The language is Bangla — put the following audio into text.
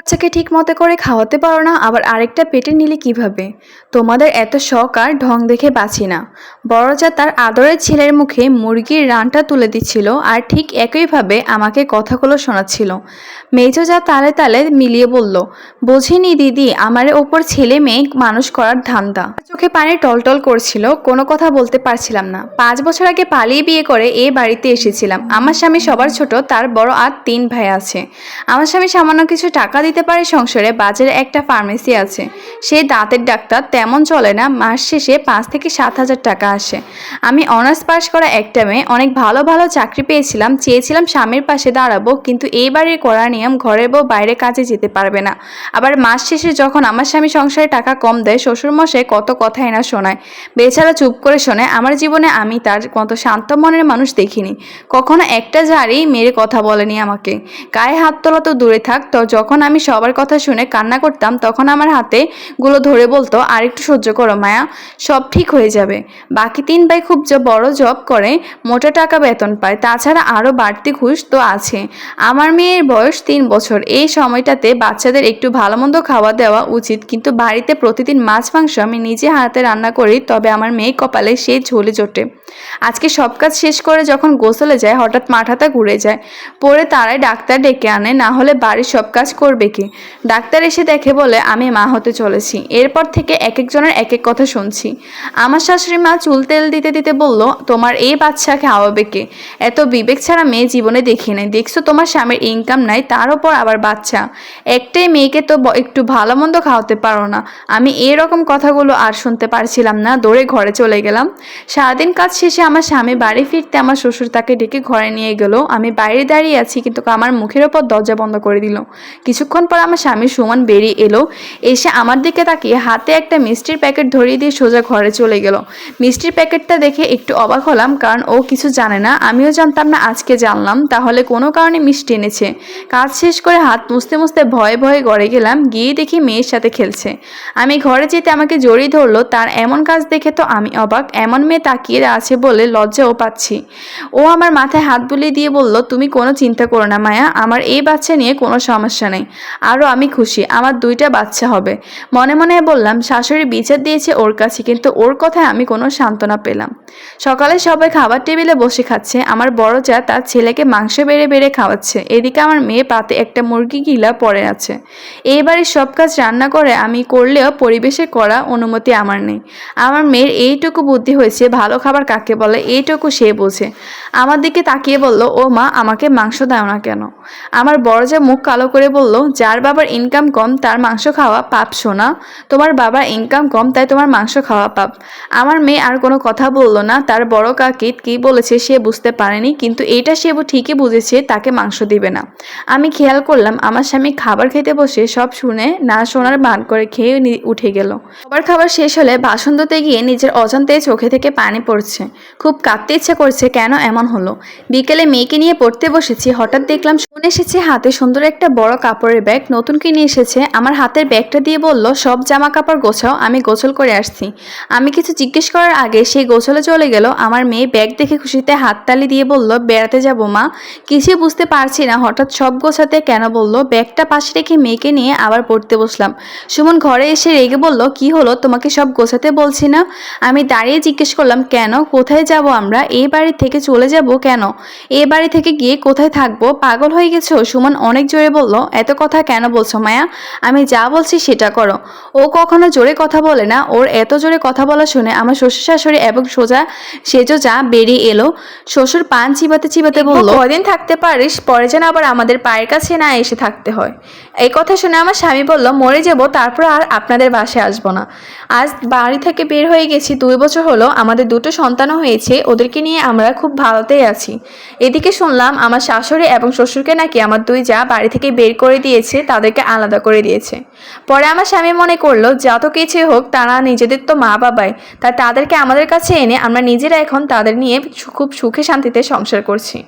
বাচ্চাকে ঠিক মতো করে খাওয়াতে পারো না, আবার আরেকটা পেটে নিলে কীভাবে? তোমাদের এত শখ আর ঢং দেখে বাঁচি না। বড়জা তার আদরের ছেলের মুখে মুরগির রানটা তুলে দিচ্ছিল আর ঠিক একইভাবে আমাকে কথাগুলো শোনাচ্ছিল। মেজো যা তালে তালে মিলিয়ে বলল, বুঝিনি দিদি, আমার ওপর ছেলে মেয়ে মানুষ করার ধান্দা। চোখে পানি টলটল করছিল, কোনো কথা বলতে পারছিলাম না। পাঁচ বছর আগে পালিয়ে বিয়ে করে এ বাড়িতে এসেছিলাম। আমার স্বামী সবার ছোট, তার বড় আর তিন ভাই আছে। আমার স্বামী সামান্য কিছু টাকা দিতে পারে সংসারে, বাজারে একটা ফার্মেসি আছে। সেই দাঁতের ডাক্তার, তেমন চলে না, মাস শেষে পাঁচ থেকে সাত হাজার টাকা আসে। আমি অনার্স পাস করা একটা মেয়ে, অনেক ভালো ভালো চাকরি পেয়েছিলাম, চেয়েছিলাম স্বামীর পাশে দাঁড়াবো, কিন্তু এই বাড়ির করা নিয়ম, ঘরের বউ বাইরে কাজে যেতে পারবে না। আবার মাস শেষে যখন আমার স্বামী সংসারে টাকা কম দেয়, শ্বশুরমশাই কত কথাই না শোনায়। বেচারা চুপ করে শোনে, আমার জীবনে আমি তার মতো শান্ত মনের মানুষ দেখিনি। কখনো একটা ঝাড়ি মেরে কথা বলেনি আমাকে। গায়ে হাত তোলা তো দূরে থাক, তো যখন আমি সবার কথা শুনে কান্না করতাম, তখন আমার হাতে গুলো ধরে বলতো আর একটু সহ্য করো মায়া, সব ঠিক হয়ে যাবে। বাকি তিন ভাই খুব জ- বড় জব করে, মোটা টাকা বেতন পায়, তাছাড়া আরও বাড়তি ঘুষ তো আছে। আমার মেয়ের বয়স তিন বছর, এই সময়টাতে বাচ্চাদের একটু ভালো মন্দ খাওয়া দেওয়া উচিত, কিন্তু বাড়িতে প্রতিদিন মাছ, মাংস আমি নিজে হাতে রান্না করি, তবে আমার মেয়ে কপালে সেই ঝোলে জোটে। আজকে সব কাজ শেষ করে যখন গোসলে যায়, হঠাৎ মাথাটা ঘুরে যায়, পরে তারাই ডাক্তার ডেকে আনে, না হলে বাড়ির সব কাজ করবে। কি? ডাক্তার এসে দেখে বলে, আমি মা হতে চলেছি। এরপর থেকে এক একজনের এক এক কথা শুনছি। আমার শাশুড়ি মা চুল তেল দিতে দিতে বলল, তোমার এই বাচ্চা খাওয়াবে কে? এত বিবেক ছাড়া মেয়ে জীবনে দেখি নাই। দেখছ তোমার স্বামীর ইনকাম নাই, তার ওপর আবার বাচ্চা। একটাই মেয়েকে তো একটু ভালো মন্দ খাওয়াতে পারো না। আমি এরকম কথাগুলো আর শুনতে পারছিলাম না, দৌড়ে ঘরে চলে গেলাম। সারাদিন কাজ শেষে আমার স্বামী বাড়ি ফিরতে আমার শ্বশুর তাকে ডেকে ঘরে নিয়ে গেল। আমি বাইরে দাঁড়িয়ে আছি, কিন্তু আমার মুখের ওপর দরজা বন্ধ করে দিল। কিছুক্ষণ পর আমার স্বামী সুমন বেরিয়ে এলো। এসে আমার দিকে তাকিয়ে হাতে একটা মিষ্টির প্যাকেট ধরিয়ে দিয়ে সোজা ঘরে চলে গেল। মিষ্টির প্যাকেটটা দেখে একটু অবাক হলাম, কারণ ও কিছু জানে না। আমিও জানতাম না আজকে জানলাম, তাহলে কোনো কারণে মিষ্টি এনেছে। কাজ শেষ করে হাত মুছতে মুছতে ভয়ে ভয়ে ঘরে গেলাম, গিয়ে দেখি মেয়ের সাথে খেলছে। আমি ঘরে যেতে আমাকে জড়িয়ে ধরলো, তার এমন কাজ দেখে তো আমি অবাক, এমন মেয়ে তাকিয়ে আছে বলে লজ্জাও পাচ্ছি। ও আমার মাথায় হাত বুলিয়ে দিয়ে বলল, তুমি কোনো চিন্তা করো না মায়া, আমার এই বাচ্চা নিয়ে কোনো সমস্যা নেই। আরও আমি খুশি, আমার দুইটা বাচ্চা হবে। মনে মনে বললাম, শাশুড়ি বিচার দিয়েছে ওর কাছে, কিন্তু ওর কথায় আমি কোনো সান্ত্বনা পেলাম। সকালে সবাই খাবার টেবিলে বসে খাচ্ছে, আমার বড় যা তার ছেলেকে মাংস বেড়ে বেড়ে খাওয়াচ্ছে। এদিকে আমার মেয়ে পাতে একটা মুরগি গিলা পড়ে আছে। এই বাড়ির সব কাজ রান্না করে আমি করলেও পরিবেশে করা অনুমতি আমার নেই। আমার মেয়ের এইটুকু বুদ্ধি হয়েছে, ভালো খাবার কাকে বলে এইটুকু সে বোঝে। আমার দিকে তাকিয়ে বলল, ও মা, আমাকে মাংস দাও না কেন? আমার বড় যে মুখ কালো করে বলল যার বাবার ইনকাম কম, তার মাংস খাওয়া পাপ শোনা তোমার বাবার ইনকাম কম, তাই তোমার মাংস খাওয়া পাপ। আমার মেয়ে আর কোনো কথা বলল না। তার বড় কাকিত কি বলেছে সে বুঝতে পারেনি, কিন্তু এইটা সে ঠিকই বুঝেছে, তাকে মাংস দিবে না। আমি খেয়াল করলাম, আমার স্বামী খাবার খেতে বসে সব শুনে না শোনার বান করে খেয়ে উঠে গেল। খাবার খাবার শেষ হলে বাসন ধুতে গিয়ে নিজের অজান্তে চোখে থেকে পানি পড়ছে। খুব কাঁদতে ইচ্ছে করছে, কেন এমন হলো? বিকেলে মেয়েকে নিয়ে পড়তে বসেছি, হঠাৎ দেখলাম শুনে এসেছে হাতে সুন্দর একটা বড় কাপড়ের ব্যাগ নতুন কিনে এসেছে। আমার হাতের ব্যাগটা দিয়ে বলল, সব জামা কাপড় গোছাও, আমি গোসল করে আসছি। আমি কিছু জিজ্ঞেস করার আগে সেই গোসলে চলে গেল। আমার মেয়ে ব্যাগ দেখে খুশিতে হাততালি দিয়ে বলল, বেড়াতে যাব মা। কিছুই বুঝতে পারছি না। হঠাৎ সব গোছাতে কেন বলল, ব্যাগটা পাশে রেখে মেয়েকে নিয়ে আবার পড়তে বসলাম। সুমন ঘরে এসে রেগে বলল, কি হলো? তোমাকে সব গোছাতে বলছি না? আমি দাঁড়িয়ে জিজ্ঞেস করলাম, কেন? কোথায় যাব আমরা? এই বাড়ি থেকে চলে যাব কেন? এ বাড়ি থেকে গিয়ে কোথায় থাকব? পাগল হয়ে গেছো? সুমন অনেক জোরে বলল, এত কথা কেন বলছো মায়া? আমি যা বলছি সেটা করো। ও কখনো জোরে কথা বলে না। ওর এত জোরে কথা বলা শুনে আমার শ্বশুর শাশুড়ি এবং সোজা সেজো যা বেরিয়ে এলো। শ্বশুর পান চিবাতে চিবাতে বলল কদিন থাকতে পারিস পরে যেন আবার আমাদের পায়ের কাছে না এসে থাকতে হয়। এই কথা শুনে আমার স্বামী বলল মরে যাব তারপর আর আপনাদের বাসায় আসব না। আজ বাড়ি থেকে বের হয়ে গেছি দুই বছর হলো আমাদের দুটো সন্তানও হয়েছে ওদেরকে নিয়ে আমরা খুব ভালোতেই আছি। এদিকে শুনলাম আমার শাশুড়ি এবং শ্বশুরকে নাকি আমার দুই যা বাড়ি থেকে বের করে দিয়েছে, তাদেরকে আলাদা করে দিয়েছে। পরে আমার স্বামী মনে করল, যত কিছু হোক, তারা নিজেদের তো মা বাবাই। তাই তাদেরকে আমাদের কাছে এনে আমরা নিজেরা এখন তাদের নিয়ে খুব সুখে শান্তিতে সংসার করছি।